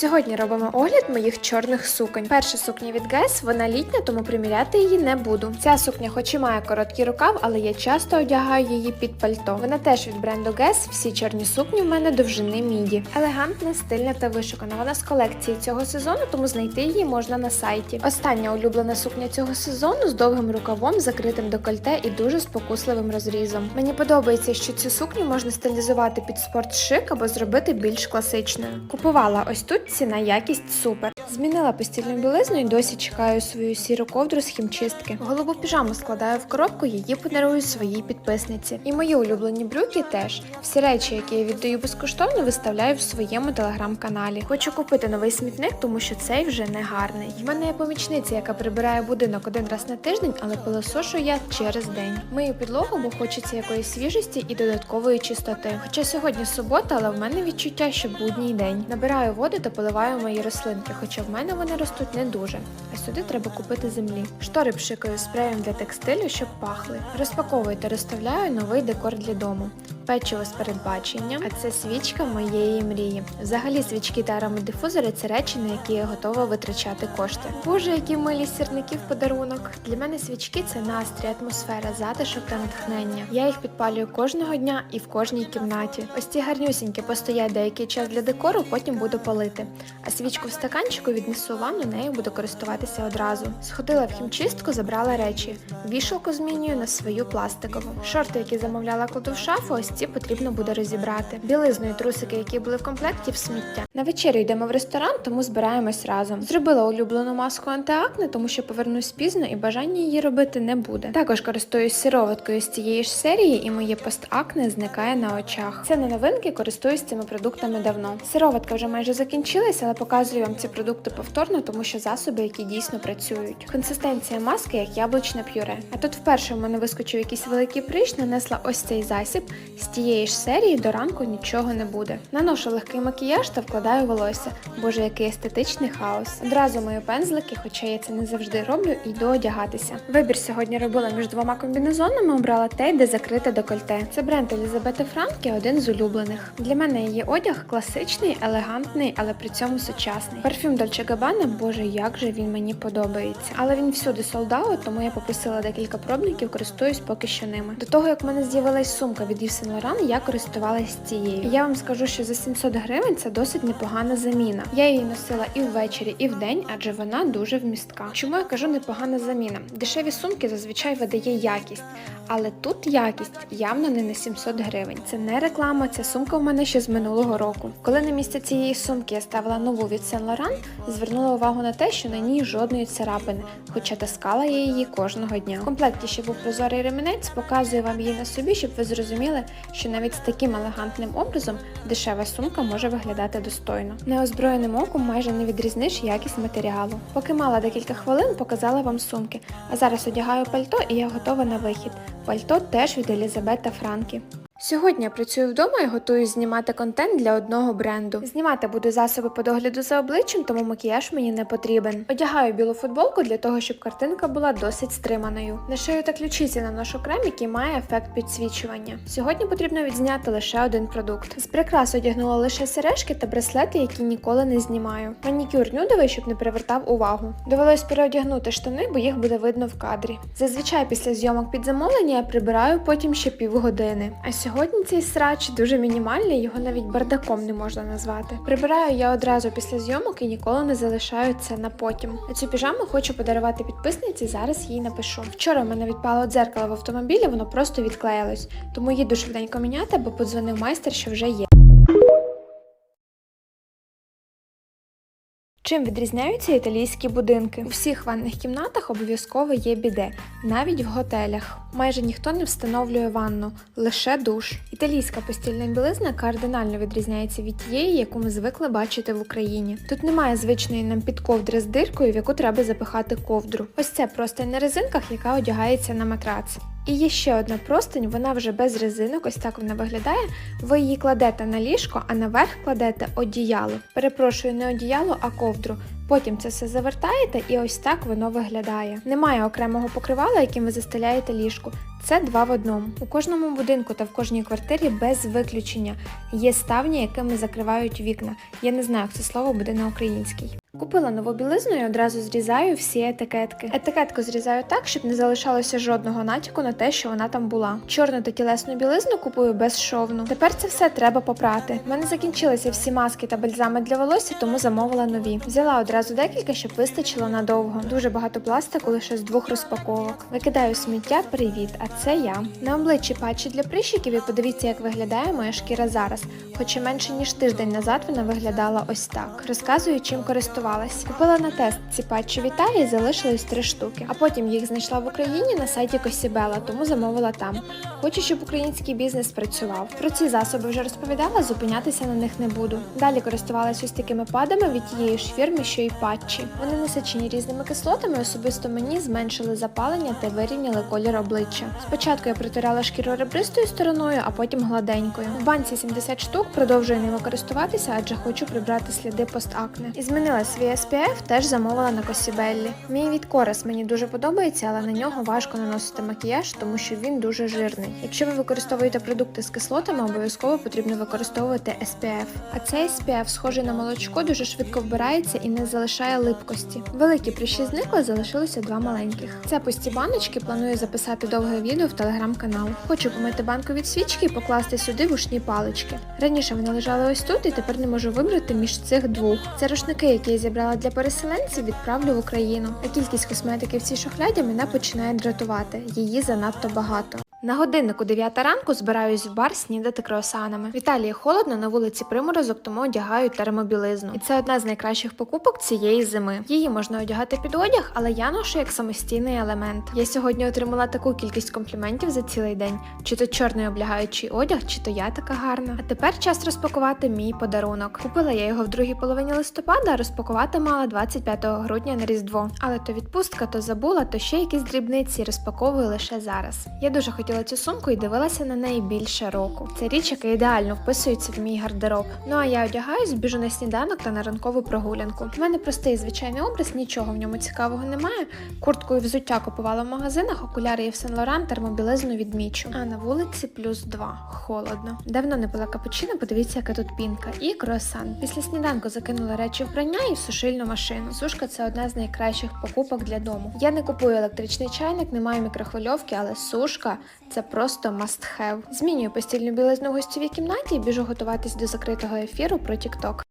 Сьогодні робимо огляд моїх чорних суконь. Перша сукня від Guess, вона літня, тому приміряти її не буду. Ця сукня, хоч і має короткий рукав, але я часто одягаю її під пальто. Вона теж від бренду Guess, всі чорні сукні в мене довжини міді. Елегантна, стильна та вишукана. Вона з колекції цього сезону, тому знайти її можна на сайті. Остання улюблена сукня цього сезону з довгим рукавом, закритим декольте і дуже спокусливим розрізом. Мені подобається, що цю сукню можна стилізувати під спортшик або зробити більш класичною. Купувала ось тут ціна якість супер. Змінила постільну білизну і досі чекаю свою сіру ковдру з хімчистки. Голубу піжаму складаю в коробку, її подарую своїй підписниці. І мої улюблені брюки теж. Всі речі, які я віддаю безкоштовно, виставляю в своєму телеграм-каналі. Хочу купити новий смітник, тому що цей вже не гарний. В мене є помічниця, яка прибирає будинок один раз на тиждень, але пилосошу я через день. Мию підлогу, бо хочеться якоїсь свіжості і додаткової чистоти. Хоча сьогодні субота, але в мене відчуття, що будній день. Набираю воду та поливаю мої рослинки, хоча в мене вони ростуть не дуже. А сюди треба купити землі. Штори пшикаю спреєм для текстилю, щоб пахли. Розпаковую та розставляю новий декор для дому. Печиво з передбачення, а це свічка моєї мрії. Взагалі, свічки та аромадифузори це речі, на які я готова витрачати кошти. Боже, які милі сірники в подарунок. Для мене свічки це настрій, атмосфера, затишок та натхнення. Я їх підпалюю кожного дня і в кожній кімнаті. Ось ці гарнюсінькі постоять деякий час для декору, потім буду палити. А свічку в стаканчику віднесу ванну, нею буду користуватися одразу. Сходила в хімчистку, забрала речі. Вішалку змінюю на свою пластикову. Шорти, які замовляла, кладу в шафу, ось ці потрібно буде розібрати. Білизну і трусики, які були в комплекті, в сміття. На вечерю йдемо в ресторан, тому збираємось разом. Зробила улюблену маску антиакне, тому що повернусь пізно і бажання її робити не буде. Також користуюсь сироваткою з цієї ж серії, і моє постакне зникає на очах. Це не новинки, користуюсь цими продуктами давно. Сироватка вже майже закінчилася, але показую вам ці продукти повторно, тому що засоби, які дійсно працюють. Консистенція маски як яблучне пюре. А тут вперше в мене вискочив якийсь великий прищ, нанесла ось цей засіб. Тієї ж серії до ранку нічого не буде. Наношу легкий макіяж та вкладаю волосся. Боже, який естетичний хаос. Одразу мою пензлики, хоча я це не завжди роблю, йду одягатися. Вибір сьогодні робила між двома комбінезонами, обрала той, де закрите декольте. Це бренд Елізабети Франкі, один з улюблених. Для мене її одяг класичний, елегантний, але при цьому сучасний. Парфюм Dolce Gabbana, боже, як же він мені подобається. Але він всюди солдау, тому я попросила декілька пробників, користуюсь поки що ними. До того як в мене з'явилась сумка від Yves Laurent, я користувалась цією. Я вам скажу, що за 700 гривень це досить непогана заміна. Я її носила і ввечері, і вдень, адже вона дуже вмістка. Чому я кажу непогана заміна? Дешеві сумки зазвичай видає якість, але тут якість явно не на 700 гривень. Це не реклама, ця сумка в мене ще з минулого року. Коли на місце цієї сумки я ставила нову від Saint Laurent, звернула увагу на те, що на ній жодної царапини, хоча таскала я її кожного дня. В комплекті ще був прозорий ремінець, показую вам її на собі, щоб ви зрозуміли, що навіть з таким елегантним образом дешева сумка може виглядати достойно. Неозброєним оком майже не відрізниш якість матеріалу. Поки мала декілька хвилин, показала вам сумки. А зараз одягаю пальто і я готова на вихід. Пальто теж від Елізабета Франкі. Сьогодні я працюю вдома і готуюсь знімати контент для одного бренду. Знімати буду засоби по догляду за обличчям, тому макіяж мені не потрібен. Одягаю білу футболку для того, щоб картинка була досить стриманою. На шию та ключиці наношу крем, який має ефект підсвічування. Сьогодні потрібно відзняти лише один продукт. З прикрас одягнула лише сережки та браслети, які ніколи не знімаю. Манікюр нюдовий, щоб не привертав увагу. Довелось переодягнути штани, бо їх буде видно в кадрі. Зазвичай після зйомок під замовлення я прибираю потім ще півгодини. А сьогодні цей срач дуже мінімальний, його навіть бардаком не можна назвати. Прибираю я одразу після зйомок і ніколи не залишаю це на потім. А цю піжаму хочу подарувати підписниці, зараз їй напишу. Вчора в мене відпало дзеркало в автомобілі, воно просто відклеїлось, тому їду швиденько міняти, бо подзвонив майстер, що вже є. Чим відрізняються італійські будинки? У всіх ванних кімнатах обов'язково є біде, навіть в готелях. Майже ніхто не встановлює ванну, лише душ. Італійська постільна білизна кардинально відрізняється від тієї, яку ми звикли бачити в Україні. Тут немає звичної нам підковдри з диркою, в яку треба запихати ковдру. Ось це простень на резинках, яка одягається на матрац. І є ще одна простень, вона вже без резинок, ось так вона виглядає. Ви її кладете на ліжко, а наверх кладете одіяло. Перепрошую, не одіяло, а ковдру. Потім це все завертаєте, і ось так воно виглядає. Немає окремого покривала, яким ви застеляєте ліжку. Це два в одному. У кожному будинку та в кожній квартирі без виключення є ставні, якими закривають вікна. Я не знаю, як це слово буде на українській. Купила нову білизну і одразу зрізаю всі етикетки. Етикетку зрізаю так, щоб не залишалося жодного натяку на те, що вона там була. Чорну та тілесну білизну купую безшовну. Тепер це все треба попрати. У мене закінчилися всі маски та бальзами для волосся, тому замовила нові. Взяла одразу декілька, щоб вистачило надовго. Дуже багато пластику, лише з двох розпаковок. Викидаю сміття, привіт, а це я. На обличчі патчі для прищиків і подивіться, як виглядає моя шкіра зараз. Хоч і менше ніж тиждень назад вона виглядала ось так. Розказую, чим користувалась. Купила на тест ці патчі в Італії, залишилось три штуки. А потім їх знайшла в Україні на сайті Косібела, тому замовила там. Хочу, щоб український бізнес працював. Про ці засоби вже розповідала, зупинятися на них не буду. Далі користувалася ось такими падами від тієї ж фірми, що й патчі. Вони насичені різними кислотами, особисто мені зменшили запалення та вирівняли колір обличчя. Спочатку я протирала шкіру ребристою стороною, а потім гладенькою. В банці 70 штук продовжую ними користуватися, адже хочу прибрати сліди постакне. І змінила свій SPF, теж замовила на Косібеллі. Мій від Корес мені дуже подобається, але на нього важко наносити макіяж, тому що він дуже жирний. Якщо ви використовуєте продукти з кислотами, обов'язково потрібно використовувати SPF. А цей SPF, схожий на молочко, дуже швидко вбирається і не залишає липкості. Великі прищі зникли, залишилося два маленьких. Це пусті баночки. Планую записати довге відео в телеграм-канал. Хочу помити банку від свічки і покласти сюди вушні палички. Раніше вони лежали ось тут, і тепер не можу вибрати між цих двох. Це рушники, які зібрала для переселенців, відправлю в Україну. А кількість косметики в цій шухляді мене починає дратувати. Її занадто багато. На годиннику 9 ранку збираюсь в бар снідати круасанами. В Італії холодно, на вулиці приморозок, тому одягаю термобілизну. І це одна з найкращих покупок цієї зими. Її можна одягати під одяг, але я ношу як самостійний елемент. Я сьогодні отримала таку кількість компліментів за цілий день: чи то чорний облягаючий одяг, чи то я така гарна. А тепер час розпакувати мій подарунок. Купила я його в другій половині листопада, а розпакувати мала 25 грудня на Різдво. Але то відпустка, то забула, то ще якісь дрібниці розпаковую лише зараз. Я дуже хотіла цю сумку і дивилася на неї більше року. Це річ, яка ідеально вписується в мій гардероб. Ну а я одягаюсь, біжу на сніданок та на ранкову прогулянку. У мене простий звичайний образ, нічого в ньому цікавого немає. Куртку і взуття купувала в магазинах, окуляри є в Сен Лоран, термобілизну відмічу. А на вулиці плюс два. Холодно. Давно не пила капучино, подивіться, яка тут пінка. І круасан. Після сніданку закинула речі в прання і в сушильну машину. Сушка це одна з найкращих покупок для дому. Я не купую електричний чайник, не маю мікрохвильовки, але сушка це просто must have. Змінюю постільну білизну в кімнаті і біжу готуватись до закритого ефіру про TikTok.